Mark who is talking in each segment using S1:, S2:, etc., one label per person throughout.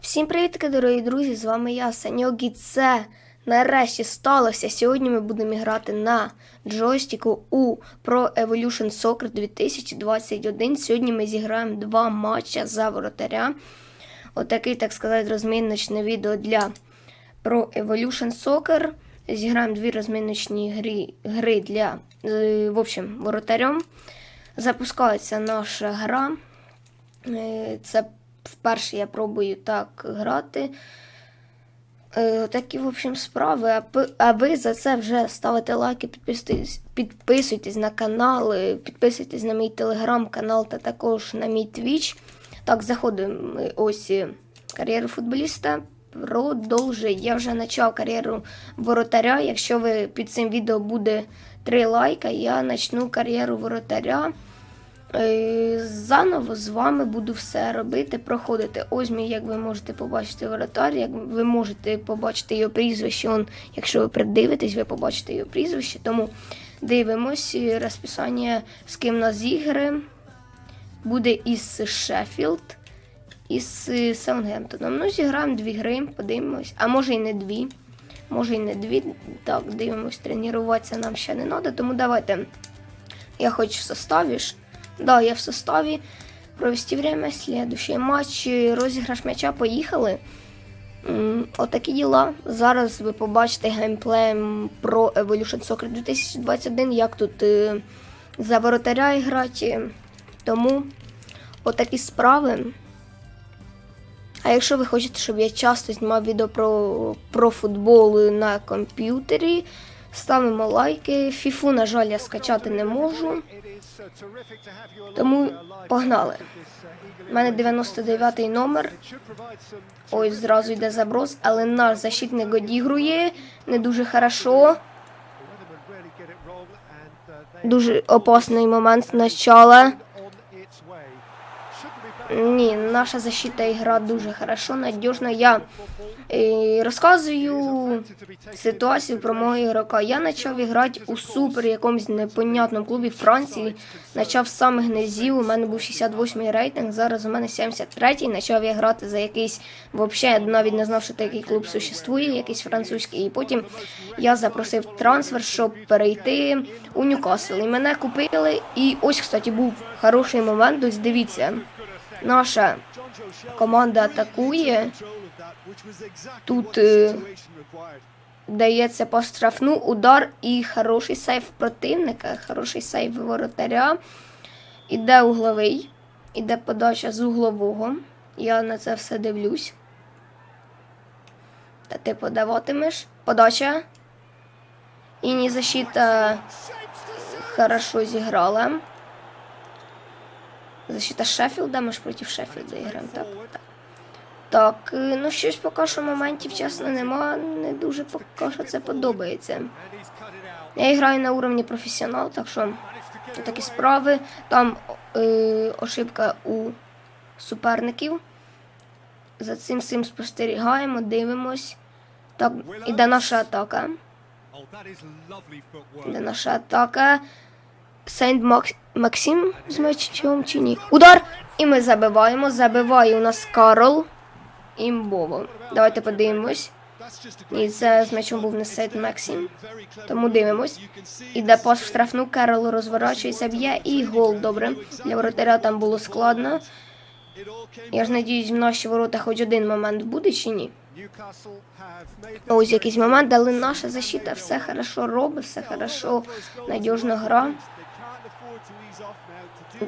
S1: Всім привіт, дорогі друзі! З вами я, Саньок, і це нарешті сталося. Сьогодні ми будемо грати на джойстику у Pro Evolution Soccer 2021. Сьогодні ми зіграємо два матча за воротаря. Отакий, так сказати, розміночне відео для Pro Evolution Soccer. Зіграємо дві розміночні гри, гри для е, в общем, воротарем. Запускається наша гра. Е, Це вперше я пробую так грати. Е, Такі, в общем, справи. А ви за це вже ставите лайки, підписуйтесь, підписуйтесь на канал, е, підписуйтесь на мій телеграм-канал та також на мій твіч. Так, заходимо ось е, кар'єру футболіста. Продовжуй. Я вже почав кар'єру воротаря. Якщо ви під цим відео буде 3 лайка, я почну кар'єру воротаря. Е, Заново з вами буду все робити, проходити. Ось мій, як ви можете побачити воротар, як ви можете побачити його прізвище. Он, якщо ви придивитесь, ви побачите його прізвище. Тому дивимось розписання, з ким нас ігри. Буде із Шеффілд, із Саутгемптоном. Ну, зіграємо дві гри, подивимось. А може і не дві. Може і не дві. Так, дивимось, тренуватися нам ще не треба. Тому давайте. Я хоч в составі ж. Да, я в составі. Провести время. Следующий матч. Розіграш м'яча. Поїхали. Отакі діла. Зараз ви побачите геймплеєм про Evolution Soccer 2021, як тут е, за воротаря грати. Тому отакі справи. А якщо ви хочете, щоб я часто знімав відео про, про футбол на комп'ютері, ставимо лайки. Фіфу, на жаль, я скачати не можу.
S2: Тому погнали.
S1: У мене 99 номер. Ось зразу йде заброс, але наш защитник одігрує не дуже хорошо. Дуже опасний момент спочатку. Ні, наша защита ігра дуже хорошо, надіжно. Я е, розказую ситуацію про мого ігрока. Я почав грати у супер якомусь непонятному клубі Франції. Почав з самих низів. У мене був 68 рейтинг. Зараз у мене 73-й. Почав я грати за якийсь взагалі навіть не знав, що такий клуб существує, якийсь французький. І потім я запросив трансфер, щоб перейти у Ньюкасл. І мене купили. І ось, кстати, був хороший момент. Ось дивіться. Наша команда атакує. Тут е, дається по штрафну удар і хороший сейв противника, хороший сейв воротаря. Іде угловий, іде подача з углового. Я на це все дивлюсь. Та ти подаватимеш. Подача. І ні защита хорошо зіграла. Защита Шеффілда, ми ж проти Шеффілда граємо. Так, так. Так, е, ну щось поки що моментів, чесно, нема. Не дуже поки що це подобається. Я граю на уровні професіонал, так що такі справи. Там е, ошибка у суперників. За цим всім спостерігаємо, дивимось. Так, іде наша атака. Іде наша атака. Макс... Максим з м'ячем чи ні? Удар! І ми забиваємо. Забиває у нас Карл. Імбово. Давайте подивимось. І це з м'ячом був не Сейнт Максим. Тому дивимось. Іде пас в штрафну, Карл розворачується, б'є і гол. Добре. Для воротаря там було складно. Я ж надіюсь, в наші ворота хоч один момент буде чи ні. Ось якийсь момент, але наша защита все хорошо робить, все хорошо, надіжна гра.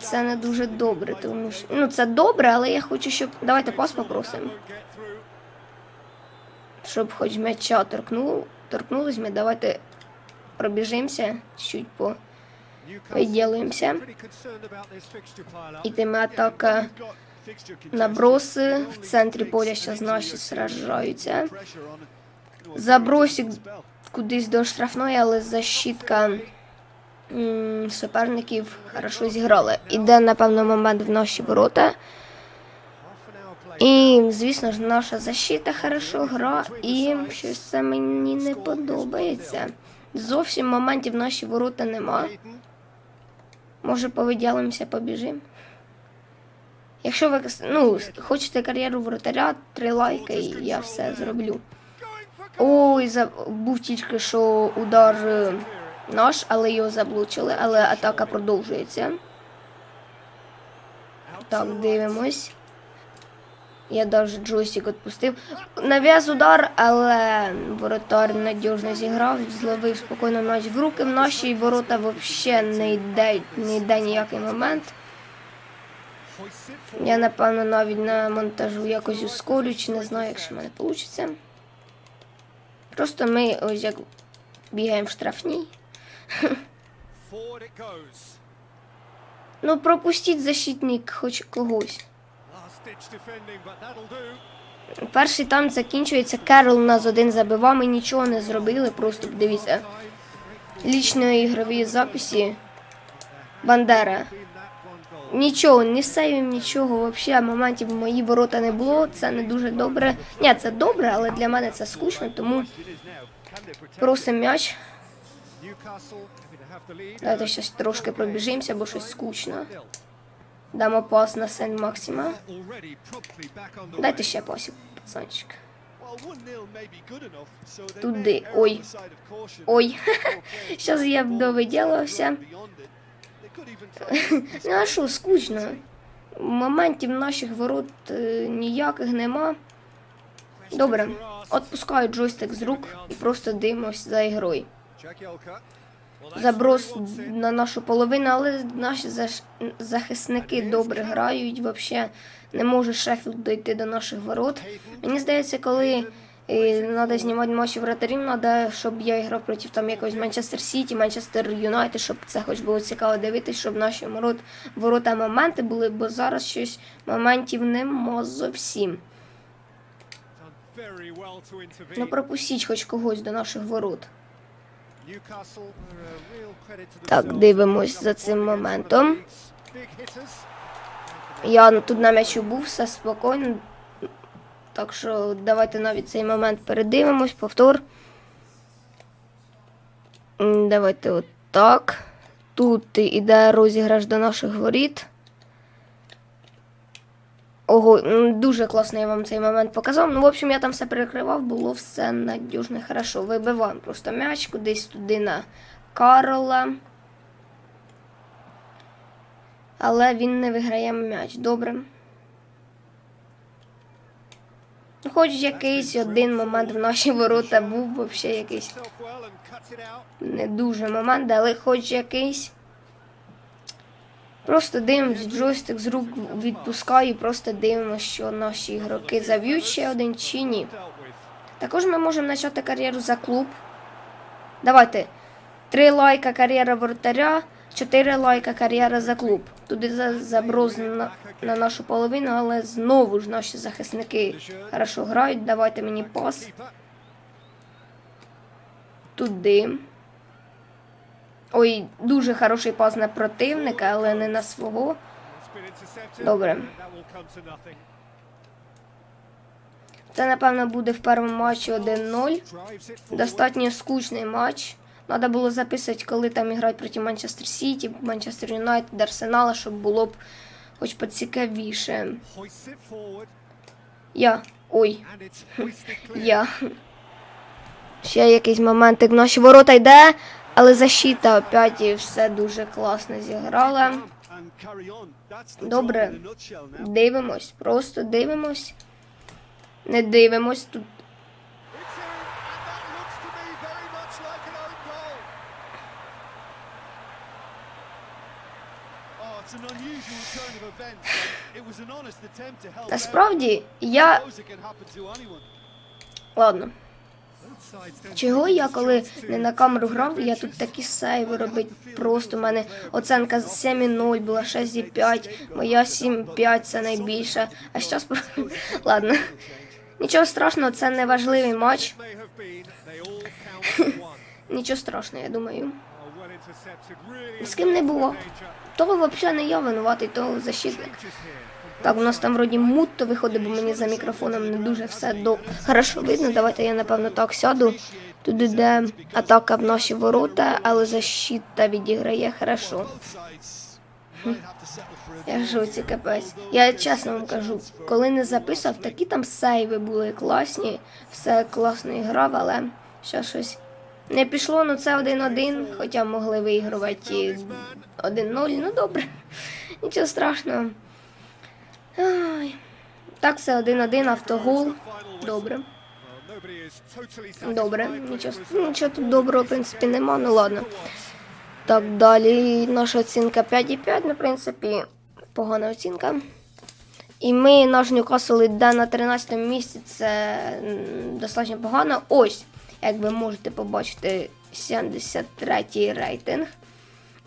S1: Це не дуже добре, тому що ну це добре, але я хочу, щоб давайте пас попросимо. Щоб хоч м'яча торкнув, торкнулись ми, давайте пробіжимося, чуть по виділимося. Ітиме атака наброси. В центрі поля зараз наші сражаються. Забросик кудись до штрафної, але защитка суперників хорошо зіграла. Іде, напевно, момент в наші ворота. І, звісно ж, наша защита хорошо гра, і щось це мені не подобається. Зовсім моментів наші ворота нема. Може, повиділимося, побіжимо. Якщо ви ну, хочете кар'єру воротаря, три лайки і я все зроблю. Ой, за... був тільки що удар наш, але його заблучили, але атака продовжується. Так, дивимось. Я навіть джойстик відпустив. Нав'яз удар, але воротар надіжно зіграв, зловив спокійно м'яч в руки. В наші ворота взагалі не йде, не йде ніякий момент. Я напевно навіть на монтажу якось ускорю, чи не знаю, якщо в мене вийде. Просто ми ось як бігаємо в штрафній. Ну, пропустіть защитник хоч когось. Перший тайм закінчується. Керол нас один забивав, ми нічого не зробили. Просто подивіться. Лічної ігрові записі. Бандера. Нічого, не сейвів, нічого. Взагалі, моментів мої ворота не було. Це не дуже добре. Ні, це добре, але для мене це скучно, тому просимо м'яч. Давайте щось трошки пробіжимося, бо щось скучно. Дамо пас на Сен Максима. Дайте ще пасів, пацанчик.
S2: Well, 1-0 may be good enough, so they
S1: Туди. Ой. Ой. Щас я
S2: to
S1: Ну а що, скучно. Моментів наших ворот е, ніяких нема. Добре, отпускаю джойстик з рук і просто дивимось за ігрою. Заброс на нашу половину, але наші захисники добре грають. Взагалі не може Шеффілд дойти до наших ворот. Мені здається, коли треба знімати матчі вратарів, треба, щоб я грав проти там якогось Манчестер Сіті, Манчестер Юнайтед, щоб це хоч було цікаво дивитися, щоб наші ворот, ворота моменти були, бо зараз щось моментів нема зовсім. Ну пропустіть хоч когось до наших ворот. Так, дивимось за цим моментом. Я тут на м'ячу був, все спокійно. Так що давайте навіть цей момент передивимось, повтор. Давайте отак. Тут іде розіграш до наших воріт. Ого, дуже класно я вам цей момент показав. Ну, в общем, я там все перекривав, було все надіжно, хорошо. Вибиваємо просто м'яч кудись туди на Карола. Але він не виграє м'яч. Добре. Ну, Хоч якийсь один момент в наші ворота був взагалі якийсь не дуже момент, але хоч якийсь. Просто дивимось, джойстик з рук відпускаю, просто дивимося, що наші ігроки заб'ють ще один чи ні. Також ми можемо почати кар'єру за клуб. Давайте. Три лайка кар'єра воротаря, чотири лайка кар'єра за клуб. Туди за- заброс на, на нашу половину, але знову ж наші захисники хорошо грають. Давайте мені пас туди. Ой, дуже хороший пас на противника, але не на свого. Добре. Це, напевно, буде в першому матчі 1-0.
S2: Drives.
S1: Достатньо скучний матч. Треба було записувати, коли там грають проти Манчестер Сіті, Манчестер Юнайтед, Арсенала, щоб було б хоч поцікавіше. Я. Ой, я. Ще якийсь моментик. Наші ворота йде, але защита опять і все дуже класно зіграла. Добре. Дивимось, просто дивимось. Не дивимось тут.
S2: Oh,
S1: Та справді, я. Ладно. Чого я коли не на камеру грав, я тут такі сейви робить. Просто у мене оценка 7,0 була 6,5, моя 7,5 це найбільша. А зараз ладно. Нічого страшного, це не важливий матч. Нічого страшного, я думаю. З ким не було. То взагалі не я винуватий, то защитник. Так, у нас там вроді мутто виходить, бо мені за мікрофоном не дуже все до хорошо видно. Давайте я напевно так сяду. Тут іде атака в наші ворота, але защита відіграє хорошо.
S2: Both
S1: Я жуці капець. Я чесно вам кажу, коли не записав, такі там сейви були класні, все класно грав, але ще щось не пішло, ну це 1-1, хоча могли виігрувати 1-0, ну добре, нічого страшного. Ай. Так, все 1-1, автогол. Добре. Добре, нічого, нічого тут доброго, в принципі, нема, ну ладно. Так, далі наша оцінка 5,5, ну, в принципі, погана оцінка. І ми наш Ньюкасл йде на 13 місці, це достатньо погано. Ось, як ви можете побачити, 73 рейтинг.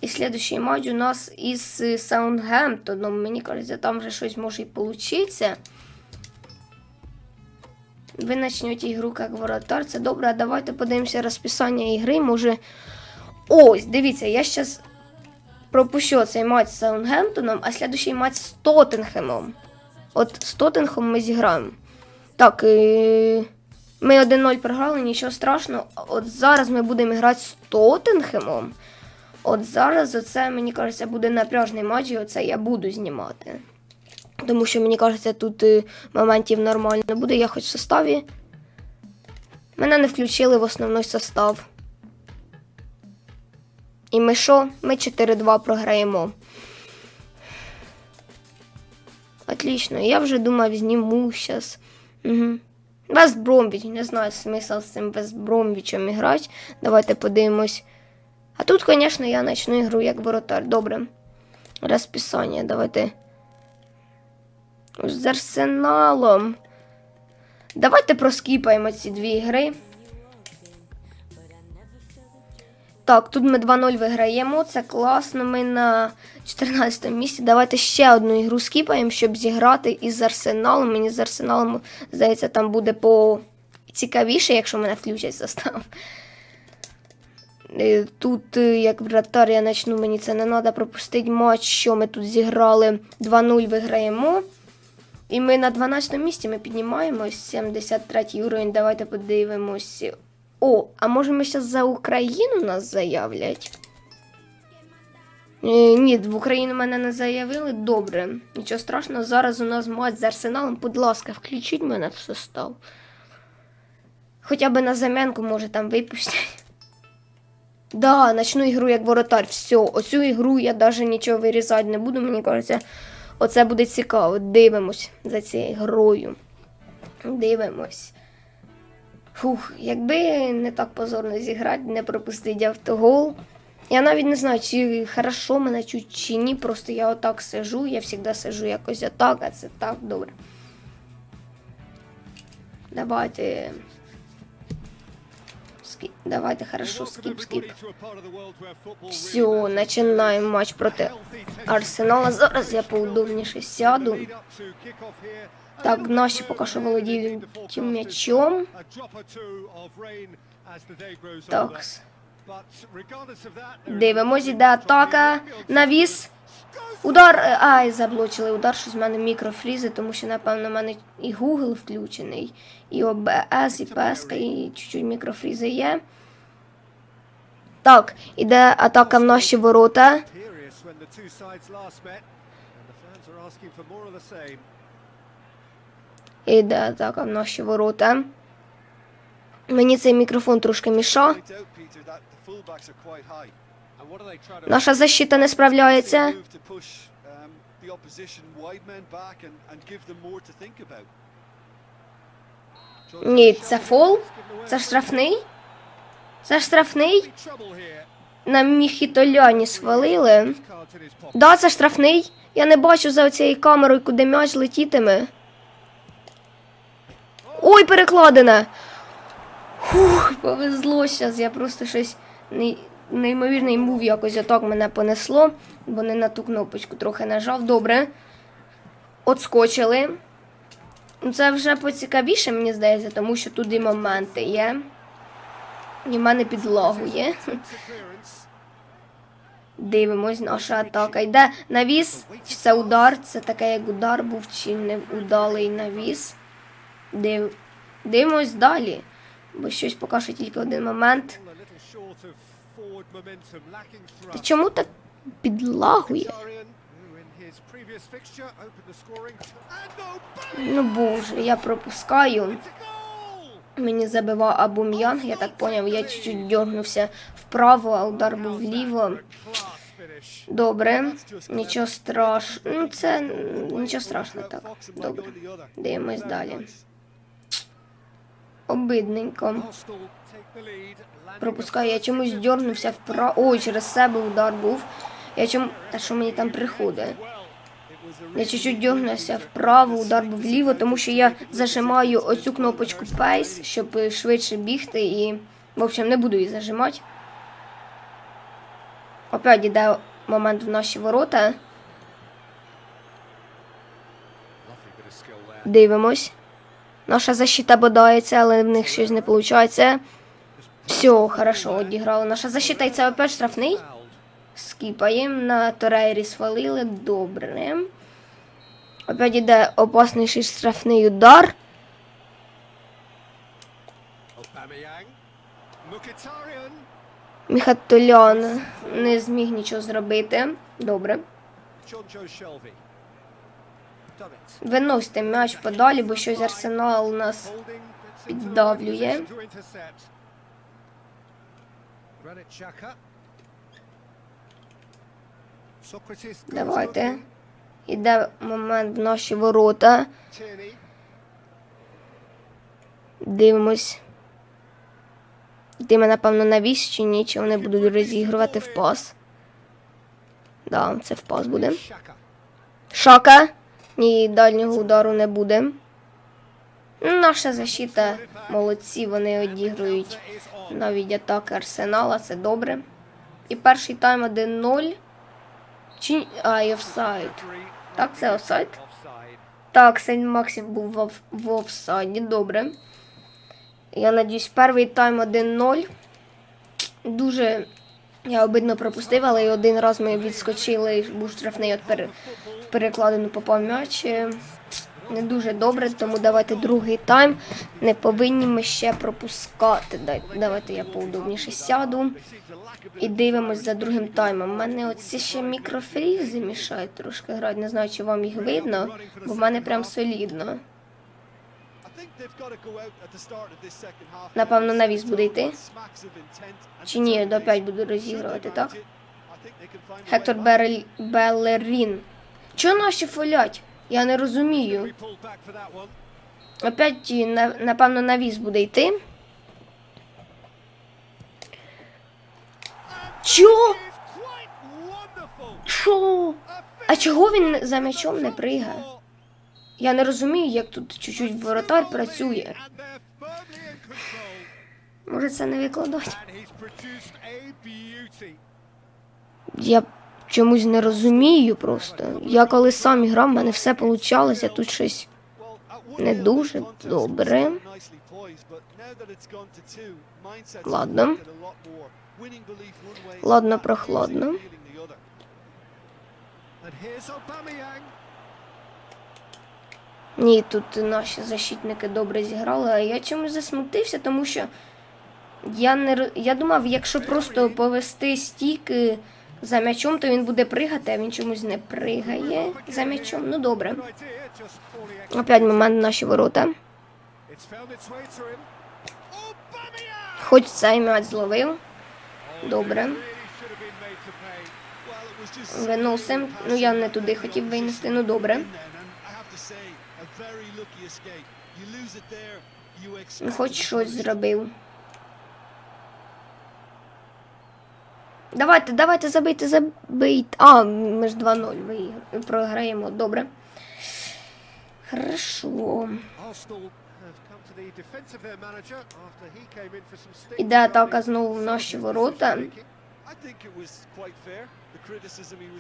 S1: І слідуючий матч у нас із Саундгемптоном. Мені кажеться, там вже щось може і получиться. Ви почнете ігру як воротар. Це добре, а давайте подивимося розписання ігри. Може. Ось, дивіться, я зараз пропущу цей матч з Саундгемптоном, а слідуючий матч з Тоттенхемом. От з Тоттенхемом ми зіграємо. Так, е... ми 1-0 програли, нічого страшного. От зараз ми будемо грати з Тоттенхемом. От зараз оце, мені кажеться, буде напряжний матч, і оце я буду знімати. Тому що мені кажеться, тут е, моментів нормально буде. Я хоч в составі. Мене не включили в основний состав. І ми що? Ми 4-2 програємо. Отлично. Я вже думав, зніму зараз. Угу. Вест Бромвіч, не знаю смисл з цим Вест Бромвічем грати. Давайте подивимось. А тут, звісно, я почну ігру як воротар. Добре. Розписання, давайте. З арсеналом. Давайте проскіпаємо ці дві гри. Так, тут ми 2-0 виграємо. Це класно. Ми на 14 місці. Давайте ще одну ігру скіпаємо, щоб зіграти із арсеналом. Мені з арсеналом, здається, там буде по цікавіше, якщо мене включать состав. Е, Тут, е, як вратар, я почну, мені це не треба пропустити матч, що ми тут зіграли 2-0 виграємо. І ми на 12 місці ми піднімаємось, 73 уровень. Давайте подивимось. О, а може ми зараз за Україну нас заявлять? Е, ні, в Україну мене не заявили. Добре. Нічого страшного. Зараз у нас матч з Арсеналом. Будь ласка, включіть мене в состав. Хоча б на замінку, може, там випустять. Да, начну ігру як воротар. Все, оцю ігру я навіть нічого вирізати не буду. Мені кажеться, оце буде цікаво. Дивимось за цією грою. Дивимось. Фух, якби не так позорно зіграти, не пропустити автогол. Я навіть не знаю, чи хорошо мене чуть чи ні. Просто я отак сижу, я завжди сижу якось отак, а це так добре. Давайте. Скіп. Давайте хорошо, скип, скип. Все, починаємо матч проти Арсенала. Зараз я поудобніше сяду. Так, наші поки що володіють м'ячом. Так. Дивимось, іде атака. Навіс. Удар. е, Ай, заблочили удар, щось в мене мікрофрізи, тому що, напевно, в мене і Google включений, і OBS, і PSK, і чуть-чуть мікрофрізи є. Так, іде атака в наші ворота. Іде атака в наші ворота. Мені цей мікрофон трошки мішав. Наша защита не справляється. Ні, це фол? Це штрафний? Це штрафний? На Міхітоляні свалили. Да, це штрафний. Я не бачу за цією камерою, куди м'яч летітиме. Ой, перекладина! Фух, повезло зараз. Я просто щось неймовірний мув якось отак мене понесло, бо не на ту кнопочку трохи нажав. Добре. Отскочили. Ну, Це вже поцікавіше, мені здається, тому що тут і моменти є. І в мене підлагує. Дивимось, наша атака. Йде навіс. Чи це удар? Це таке, як удар був, чи не удалий навіс. Див... Дивимось далі. Бо щось поки що тільки один момент. Та чому так підлагує? Ну боже, я пропускаю. Мені забивав Абум'янг, я так поняв, я чуть-чуть дьорнувся вправо, а удар був вліво. Добре, нічого страшного. Ну, це нічого страшного так. Добре. Дивимось далі. Обидненько. Пропускаю, я чомусь дьорнувся вправо. Ой, через себе удар був. Я чому. Та що мені там приходить? Я чуть-чуть дьорнувся вправо, удар був вліво, тому що я зажимаю оцю кнопочку Pace, щоб швидше бігти і. В общем, не буду її зажимати. Опять іде момент в наші ворота. Дивимось. Наша защита бодається, але в них щось не виходить. Все, хорошо, одіграли. Наша защита і це опять штрафний. Скіпаємо. На Торейрі свалили. Добре. Опять іде опасніший штрафний удар. Міхатолян не зміг нічого зробити. Добре. Виносьте м'яч подалі, бо щось арсенал нас. Піддавлює. Давайте. Іде момент в наші ворота. Дивимось. Йтиме, напевно, на вісь чи ні, чи вони будуть розігрувати в пас. Да, це в пас буде. Шака. Ні, дальнього удару не буде. Наша защита молодці, вони одігрують навіть атаки Арсенала, це добре. І перший тайм 1-0. Чи... А, і офсайд. Так, це офсайд. Так, Сейн Максим був в, в офсайді, добре. Я надіюсь, перший тайм 1-0. Дуже я обидно пропустив, але і один раз ми відскочили, і був штрафний от пере, в перекладину попав м'яч. Не дуже добре, тому давайте другий тайм. Не повинні ми ще пропускати. Давайте я поудобніше сяду. І дивимось за другим таймом. У мене оці ще мікрофрізи мішають трошки грати. Не знаю, чи вам їх видно, бо в мене прям солідно. Напевно, навіс буде йти. Чи ні,
S2: determination.
S1: опять буду розігрувати, так? Гектор
S2: way.
S1: Берель... Белерін. Чого наші фолять? Я не розумію. Опять, напевно, навіс буде йти. Чо?
S2: It's quite wonderful.
S1: Шо? А чого він за м'ячом не пригає? Я не розумію, як тут чуть-чуть воротар працює. Може це не
S2: beauty.
S1: Я чомусь не розумію просто. Я коли сам грав, в мене все получалося, тут щось. Не дуже добре. Ладно.
S2: affected a
S1: Ні, тут наші защитники добре зіграли, а я чомусь засмутився, тому що я не я думав, якщо просто повести стійки за м'ячом, то він буде пригати, а він чомусь не пригає за м'ячом. Ну добре. Опять момент наші ворота. Хоч цей м'яч зловив. Добре. Виносим. Ну я не туди хотів винести, ну добре. Ну, Хоч щось зробив. Давайте, давайте забийте, забийте. А, ми ж 2-0 вигр- програємо. Добре. Хорошо. Іде атака знову в наші ворота.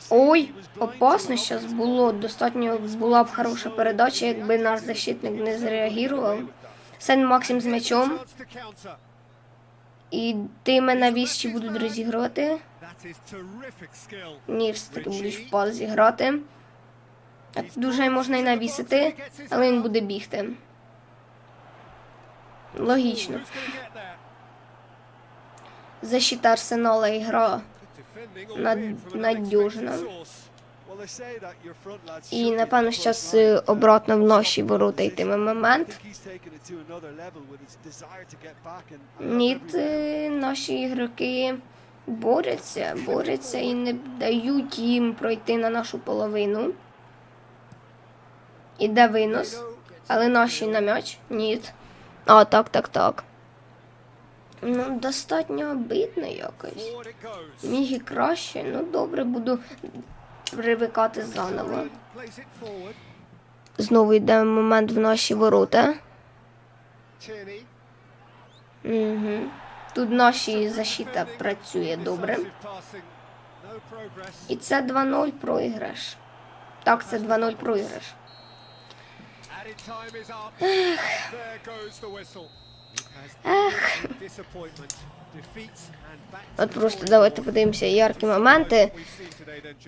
S1: Ой, опасно зараз було. Достатньо була б хороша передача, якби наш защитник не зреагував. Сен Максим з м'ячом. І ти мене віщі будуть розігрувати. Ні, все-таки будуть в пас зіграти. Дуже можна і навісити, але він буде бігти. Логічно. Защита Арсенала і гра.
S2: Defending,
S1: Над-
S2: lads
S1: І напевно зараз
S2: uh,
S1: обратно в
S2: the
S1: ворота йтиме момент.
S2: think he's taken it to another level with his desire to get back and- and help
S1: Ні,
S2: everyone.
S1: е, наші ігроки борються, борються і не дають їм пройти на нашу половину. Іде винос. Але наші на м'яч? Ні. А, так, так, так. Ну, достатньо обидно якось. Міг і краще, ну добре, буду привикати заново. Знову йде момент в наші ворота. Угу. Тут наші защита працює добре. І це 2-0 проіграш. Так, це 2-0 проіграш.
S2: Added to
S1: От просто давайте подивимося яркі моменти.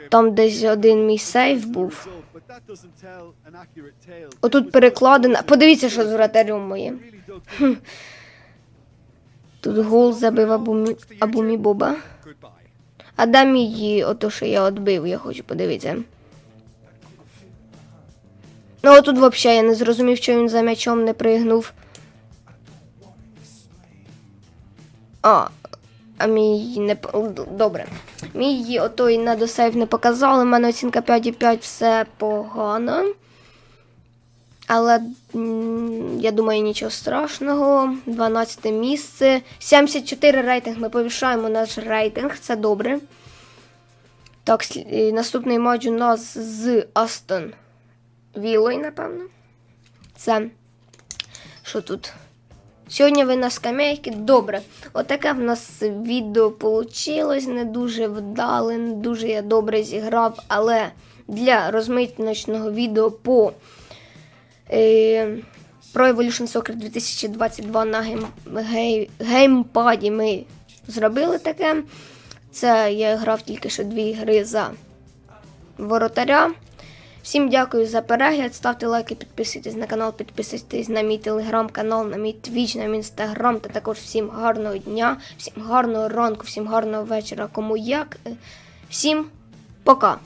S1: Там десь один мій сейв був. Отут перекладина. Подивіться, що з вратарем моїм. Тут гол забив Абумі, Абумі Боба. А де мій, ото що я відбив, я хочу подивитися. Ну, отут взагалі я не зрозумів, що він за м'ячом не пригнув. А, а мій не добре. Мій отой недосейв не показали. У мене оцінка 5,5 все погано. Але я думаю, нічого страшного. 12 місце. 74 рейтинг. Ми повішаємо наш рейтинг. Це добре. Так, і наступний матч у нас з Астон Вілою, напевно. Це. Що тут? Сьогодні ви на скамейки. Добре. Отаке в нас відео вийшло. Не дуже вдале, не дуже я добре зіграв, але для розмитночного відео по е, про Evolution Soccer 2022 на гейм, гей, геймпаді ми зробили таке. Це я грав тільки що дві гри за воротаря. Всім дякую за перегляд. Ставте лайки, підписуйтесь на канал, підписуйтесь на мій телеграм-канал, на мій твіч, на мій інстаграм. Та також всім гарного дня, всім гарного ранку, всім гарного вечора. Кому як. Всім пока!